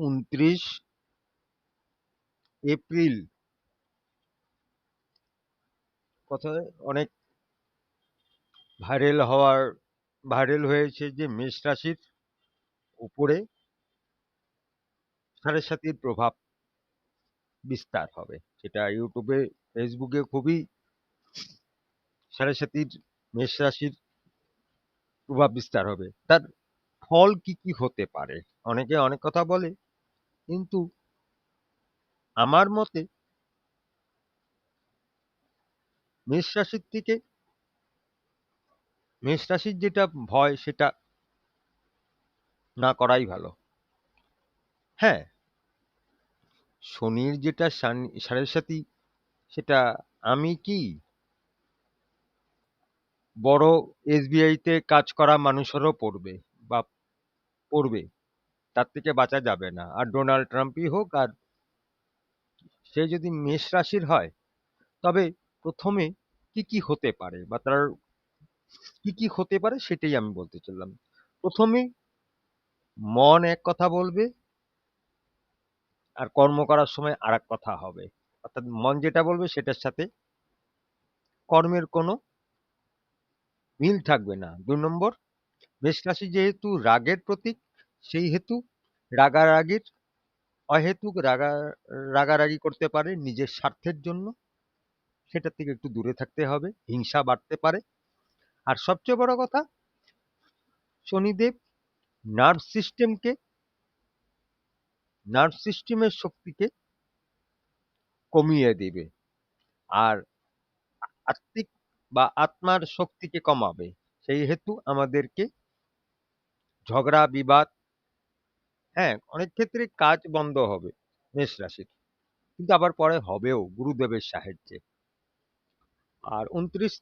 উনত্রিশ এপ্রিল। কথায় অনেক ভাইরাল হওয়ার ভাইরাল হয়েছে যে মেষ রাশির উপরে সাড়ে সাতির প্রভাব বিস্তার হবে। সেটা ইউটিউবে ফেসবুকে খুবই সাড়ে সাতির মেষ রাশির প্রভাব বিস্তার হবে। তার ফল কি কি হতে পারে? অনেকে অনেক কথা বলে কিন্তু আমার মতে মেষ রাশির থেকে মেষ রাশির যেটা ভয়, সেটা না করাই ভালো। হ্যাঁ শনির যেটা সাড়ে সাতি, সেটা আমি কি বড় এসবিআই তে কাজ করা মানুষেরও পড়বে বা পড়বে। তার থেকে বাঁচা যাবে না। আর ডোনাল্ড ট্রাম্পই হোক আর সে যদি মেষ রাশির হয়, তবে প্রথমে কি কি হতে পারে বা তার কি কি হতে পারে সেটাই আমি বলতে চাইলাম প্রথমে মন এক কথা বলবে, আর কর্ম করার সময় আর কথা হবে। অর্থাৎ মন যেটা বলবে সেটার সাথে কর্মের কোনো মিল থাকবে না। দুই নম্বর, মেষ রাশি যেহেতু রাগের প্রতীক সেই হেতু রাগারাগির, অহেতুক রাগা, রাগারাগি করতে পারে নিজের স্বার্থের জন্য। সেটার থেকে একটু দূরে থাকতে হবে, হিংসা বাড়তে পারে। আর সবচেয়ে বড় কথা, শনিদেব নার্ভ সিস্টেমকে নার্ভ সিস্টেমের শক্তিকে কমিয়ে দেবে আর আত্মিক বা আত্মার শক্তিকে কমাবে। সেই হেতু আমাদেরকে ঝগড়া, বিবাদ হ্যাঁ অনেক ক্ষেত্রে কাজ বন্ধ হবে মেষ রাশির। কিন্তু আবার পরে হবেও গুরুদেবের সাহায্যে। আর উনত্রিশ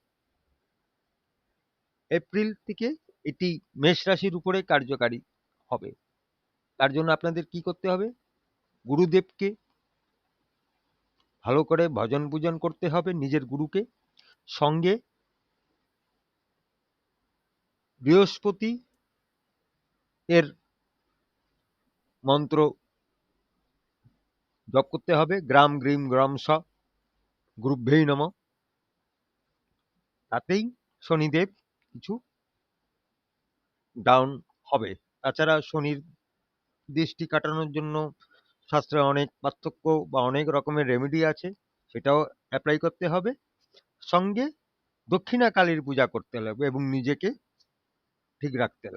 এপ্রিল থেকে এটি মেষ রাশির উপরে কার্যকারী হবে। তার জন্য আপনাদের কি করতে হবে? গুরুদেবকে ভালো করে ভজন পূজন করতে হবে নিজের গুরুকে। সঙ্গে বৃহস্পতি এর মন্ত্র জপ করতে হবে। গ্রাম গ্রিম গ্রাম স গুরুভ্যেই নম। তাতেই শনিদেব কিছু ডাউন হবে। তাছাড়া শনির দৃষ্টি কাটানোর জন্য শাস্ত্রে অনেক পার্থক্য বা অনেক রকমের রেমেডি আছে, সেটাও অ্যাপ্লাই করতে হবে। সঙ্গে দক্ষিণা কালীর পূজা করতে লাগবে এবং নিজেকে ঠিক রাখতে লাগবে